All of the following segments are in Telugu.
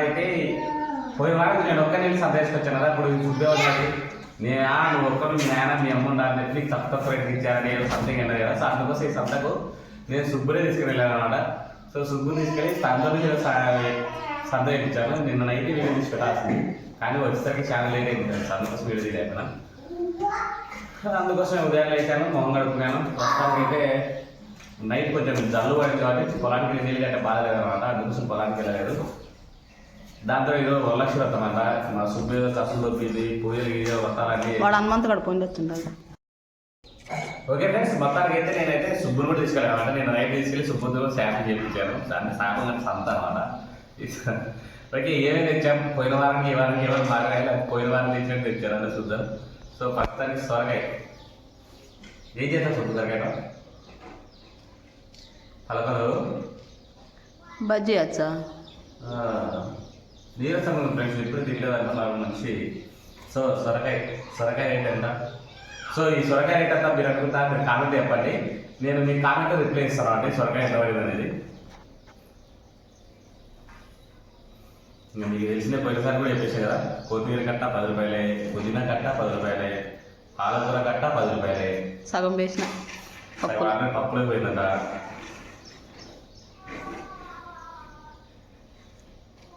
అయితే పోయిన వారం నేను ఒక్క సంత సందేశించాను కదా ఇప్పుడు ఉద్యోగానికి నేను నువ్వు ఒక్కరు మీ నాయన మీ అమ్మ ఉండాలి నెట్ఫ్లిక్స్ తక్కువ తక్కువ రేట్ ఇచ్చారని నేను సంథింగ్ అన్నది కదా సో అందుకోసం ఈ సంతకు నేను సుబ్బునే తీసుకుని వెళ్ళాను అనమాట సో సుబ్బుని తీసుకెళ్ళి సంతలో సంత ఇప్పించాను నిన్న నైట్ వీడియో తీసుకెళ్ళాల్సింది కానీ వచ్చేసరికి చాలా లేట్ అయింది ఫ్రెండ్స్ అందుకోసం వీడియో తీయలేకపోయినా అందుకోసం ఉదయం లేచాను మొహం గడుపుకున్నాను ప్రస్తుతానికి అయితే నైట్ కొంచెం జల్లు పడింది కాబట్టి పొలానికి నీళ్ళు గట్ట బాధలేదు అనమాట అందుకోసం పొలానికి వెళ్ళలేదు. దాంతో ఏదో వరలక్ష్మి వ్రతం అంట మా సుబ్బు ఏదో కసులు దొప్పింది పూజలు గీజలు వ్రతాలన్నీ వాడు హనుమంతు గడు పోయి వచ్చిండగా ఓకే ఫ్రెండ్స్ మొత్తానికి అయితే నేనైతే సుబ్బుని కూడా తీసుకెళ్ళాను అనమాట నేను నైట్ తీసుకెళ్ళి సుబ్బుతో శాంపుల్ చేయించాను. దాన్ని శాంపుల్ అంటే సంత అనమాట ఓకే ఏమేమి తెచ్చాం? పోయిన వారానికి ఈ వారానికి ఎవరు బాగా రాయాలి పోయిన వారం తెచ్చినట్టు తెచ్చారు అంటే చూద్దాం సో ప్రస్తుతానికి సొరకాయ. ఏం చేద్దాం సుబ్బు సొరకాయ పలకలు. బజ్జీ వచ్చా నీరసం ఫ్రెండ్స్ ఇప్పుడు తినలేదు నాకు మంచి. సో సొరకాయ సొరకాయ రేట్ ఎంత? సో ఈ సొరకాయ రేట్ అంతా మీరు అనుకుంటా మీరు కామెంట్ చెప్పండి. నేను మీ కామెంట్ రిప్లై ఇస్తాను అండి సొరకాయ ఎంత పడింది అనేది. మీకు తెలిసిన పోయినసారి కూడా చెప్పేసి కదా కొత్తిమీర కట్ట పది రూపాయలే పుదీనా కట్ట పది రూపాయలే పాలకూర కట్ట పది రూపాయలే. సగం వేసిన పప్పులో పోయిందంట.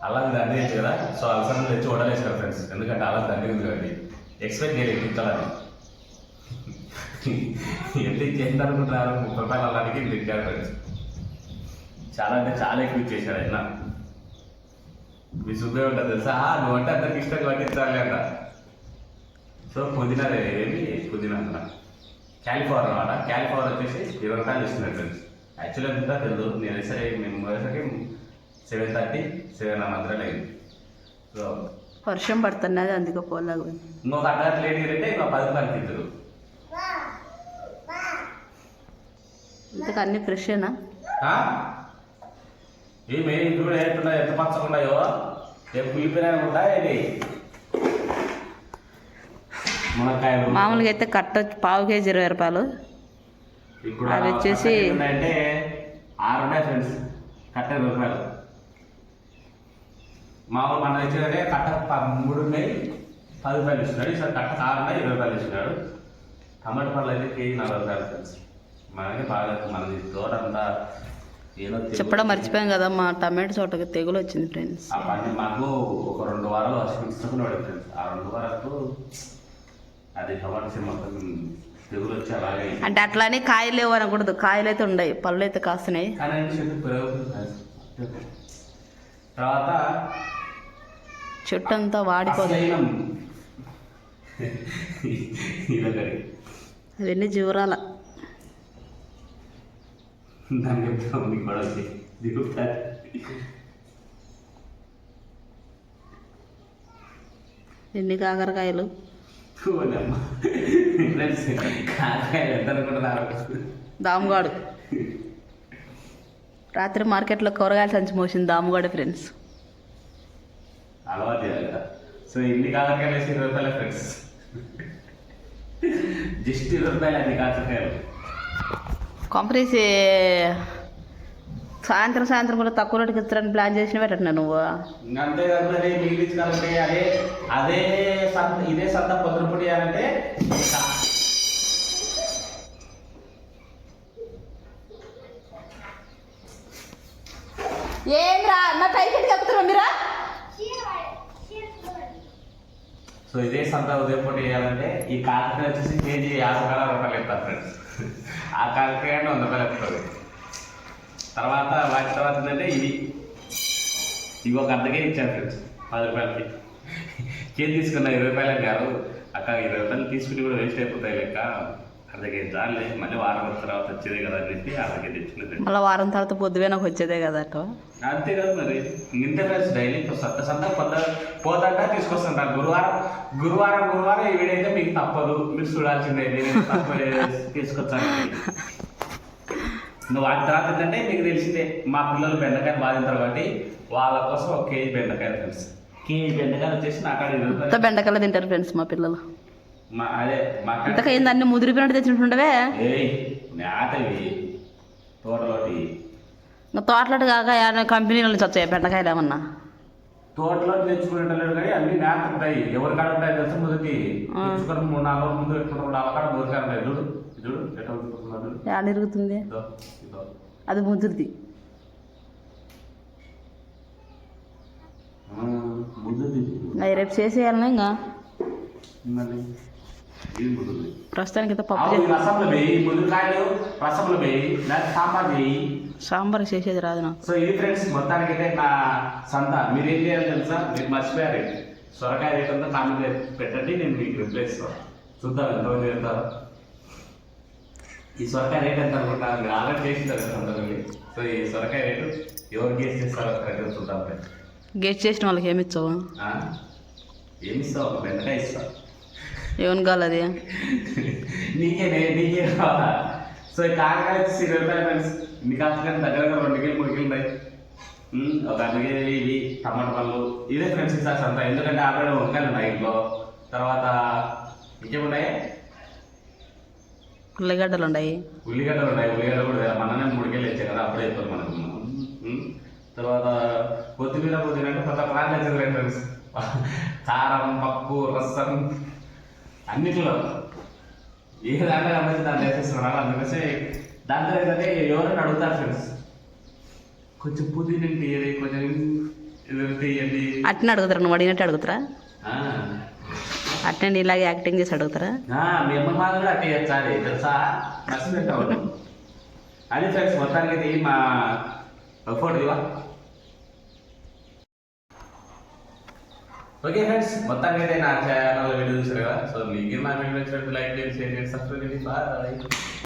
అలా దండి తెచ్చు కదా. సో అలసంద తెచ్చి వడలేసి కదా ఫ్రెండ్స్ ఎందుకంటే అలా దండి ఉంది కాబట్టి. ఎక్స్పెక్ట్ చేయలేదు తిట్టాలని ఎంత ఇచ్చేసింది అనుకుంటున్నారు? ముప్పై రూపాయలు అలాంటికి తిట్టారు ఫ్రెండ్స్ చాలా అంటే చాలా ఎక్కువ ఇచ్చేసాడు ఆయన. మీ సుబ్బే ఉంటుంది తెలుసా? "ఆ, నువ్వంటే అందరికి ఇష్టం పట్టించాలి అంట. సో పుదీనా ఏమి పుదీనా అంటున్నా క్యాలిఫ్లవర్ అనమాట క్యాలిఫ్లవర్ వచ్చేసి ఇరవై రూపాయలు ఇస్తున్నారు ఫ్రెండ్స్ యాక్చువల్గా ఎంత? తెలియదు నేను సరే మేము మరోసారి సెవెన్ థర్టీ సెవెన్ ఆ మధ్యలో లేదు సో వర్షం పడుతున్నది అందుకే పోలాగా ఇంకొక అర్ధగంట లేట్ అంటే ఇంకో పది రూపాయలకి ఇద్దరు ఇంతకు అన్ని ఫ్రెషేనా ఏమి ఇప్పుడు ఏంటున్నా ఎంత పచ్చకున్నాయో రేపు కులిపోయినా ఉంటాయి మునక్కాయలు. మామూలుగా అయితే కట్ట పావు కేజీ ఇరవై రూపాయలు. ఇప్పుడు అవి వచ్చేసి- అంటే ఆరు ఉన్నాయి ఫ్రెండ్స్ కట్ట ఇరవై రూపాయలు. మామూలు మన దగ్గర కట్ట మూడు ఉన్నాయి పది రూపాయలు ఇస్తున్నాడు. ఈసారి కట్ట ఉన్నాయి ఇరవై రూపాయలు ఇస్తున్నాడు. టమాటా పళ్ళు అయితే కేజీ నలభై రూపాయలు ఫ్రెండ్స్ మనకి బాగా మనది తోట అంతా ఏదో తెగులు చెప్పడం మర్చిపోయాం కదా మా టమాటో తోటకి తెగులు వచ్చింది ఫ్రెండ్స్ పని మాకు ఒక రెండు వారాలు వర్షం ఇస్తున్నాడు ఫ్రెండ్స్ ఆ రెండు వారాలకు అది టమాటా మొత్తం తెగులు వచ్చి అలాగే. అంటే అట్లానే కాయలు లేవు అనకూడదు. కాయలు అయితే ఉండయి పళ్ళు అయితే కాస్తున్నాయి. కానీ తర్వాత చెట్టు అంతా వాడిపోతుంది అవన్నీ జీవరాల ఎన్ని కాకరకాయలు? దాముగాడు. రాత్రి మార్కెట్లో కూరగాయల సంచి మోసింది దాముగాడు ఫ్రెండ్స్. అలవాటు చేయాలి కదా. సో ఇన్ని కాకరకాయలు వేసి ఇరవై రూపాయలు ఫ్రెండ్స్ జస్ట్ ఇరవై రూపాయలు అన్ని కాకరకాయలు. కొంపరీసి సాయంత్రం సాయంత్రం కూడా తక్కువ రేటుకి ఇస్తారని ప్లాన్ చేసిన పెట్టండి నువ్వు. అంతే కదా మిగిలించాలంటే అదే అదే సంత ఇదే సంత పొద్దునపూడి చేయాలంటే ఏం రా నా టైఫాయిడ్ కప్పుతున్నా మీరా? సో ఇదే సంత ఉదయం పూట చేయాలంటే ఈ కాకరకాయ వచ్చేసి కేజీ యాభై రూపాయలు అరవై రూపాయలు ఇస్తారు ఫ్రెండ్స్. ఆ కాకరకాయ అంటే వంద రూపాయలు ఇస్తుంది. తర్వాత వాటి తర్వాత ఏంటంటే ఇది. ఇవి ఒక అర్ధకే ఇచ్చారు ఫ్రెండ్స్ పది రూపాయలకి. కేజీ తీసుకున్న ఇరవై రూపాయలకు కాదు. అక్క ఇరవై రూపాయలు తీసుకుని కూడా వేస్ట్ అయిపోతాయి లెక్క. చాలే మళ్ళీ వారం తర్వాత వచ్చేదే కదా అని చెప్పి మళ్ళీ వారం తర్వాత పొద్దువే నాకు వచ్చేదే కదా అటు. అంతే కదా మరి. ఇంత ఫ్రెండ్స్ డైలీ సత్త సంత పొద్ద పోతంట తీసుకొస్తుంటా. గురువారం గురువారం గురువారం ఈ వీడైతే మీకు తప్పదు. మీరు చూడాల్సిందే. నేను తీసుకొచ్చాను. నువ్వు వాటి తర్వాత ఏంటంటే మీకు తెలిసిందే మా పిల్లలు బెండకాయలు తింటారు కాబట్టి వాళ్ళ కోసం ఒక కేజీ బెండకాయలు ఫ్రెండ్స్. కేజీ బెండకాయలు వచ్చేసి నాకు. బెండకాయలు తింటారు ఫ్రెండ్స్ మా పిల్లలు. ఇంతకైంది అన్ని ముదిరిపోయినట్టు తెచ్చినట్టుండవే? తోటలోటి. కాక ఏమైనా కంపెనీ నుంచి వచ్చాయి బెండకాయలు ఏమన్నా? తోటలో తెచ్చుకునేటలేదు కానీ అన్ని మేత ఉంటాయి ఎవరి కాడ ఉంటాయి తెలుసా మొదటి. తెచ్చుకొని మూడు నాలుగు ముందు కాడ ఉంటాయి చూడు చూడు ఎట్లా ఇరుగుతుంది? అది ముదురుది. రేపు చేసేయాలన్నా ఇంకా. ప్రస్తుతానికి అయితే పప్పు ఆవు చే- ఈ రసంలో వేయి ముద్దుకాయలు రసంలో వేయి లేదా సాంబార్ చేసేది రాదు నాకు. సో ఇది ఫ్రెండ్స్ మొత్తానికి అయితే నా సంత. మీరు ఏం చేయాలి తెలుసా? మీరు మర్చిపోయారు సొరకాయ రేట్ అంతా కామెంట్ పెట్టండి నేను మీకు రిప్లై ఇస్తాను. చూద్దాం ఎంతమంది వెళ్తారో ఈ సొరకాయ రేట్ ఎంత అనుకుంటాను మీరు చేసినారు సో ఈ సొరకాయ రేటు ఎవరు గేస్ చేస్తారో కరెక్ట్గా చూద్దాం చేసిన వాళ్ళకి ఏమి ఇచ్చావు? ఆ? ఏమి ఇస్తావు? ఒక బెండకాయ ఇస్తా. ఏమని కావాలి అది? నీకే నీకే కావాలా? సో రూపాయలు ఫ్రెండ్స్ ఇన్ని కాకరకాయలు దగ్గర దగ్గర రెండు కిలో మూడు కిలో ఒక అందుకే ఇవి టమాటా పళ్ళు. ఇదే ఫ్రెండ్స్ ఇస్తారు అంతా ఎందుకంటే ఆల్రెడీ వంకాయలు ఉన్నాయి ఇంట్లో. తర్వాత ఇంకేమున్నాయి? ఉల్లిగడ్డలు ఉన్నాయి. ఉల్లిగడ్డలు ఉన్నాయి. ఉల్లిగడ్డ కూడా. మననే మూడు కిలో ఇచ్చాయి కదా అప్పుడే చెప్తారు మనకు. తర్వాత కొత్తిమీర పుదీనా అంటే కొత్త ప్లాన్ ఫ్రెండ్స్ కారం పప్పు రసం. అన్నిట్లో ఏ దాంట్లో కనిపిస్తే దాన్ని వేసేస్తున్నారు అందుకని దాంట్లో ఏంటంటే ఎవరైనా అడుగుతారు ఫ్రెండ్స్ కొంచెం పుదీనా తీయండి కొంచెం తీయండి. అట్నే అడుగుతారా? నువ్వు అడిగినట్టు అడుగుతారా. అట్నే ఇలాగే యాక్టింగ్ చేసి అడుగుతారా? మీ అమ్మ మాది కూడా అట్టే చేస్తాది. తెలుసా? నచ్చిందంటావు అది ఫ్రెండ్స్ మొత్తానికి మా ఫోటో ఇవా ఓకే ఫ్రెండ్స్ మొత్తానికి అయితే నా ఛానల్ వీడియో చూసారు కదా. సో మీకు మా వీడియో నచ్చినట్టు లైక్ చేయండి షేర్ చేయండి సబ్స్క్రైబ్ చేయండి బాయ్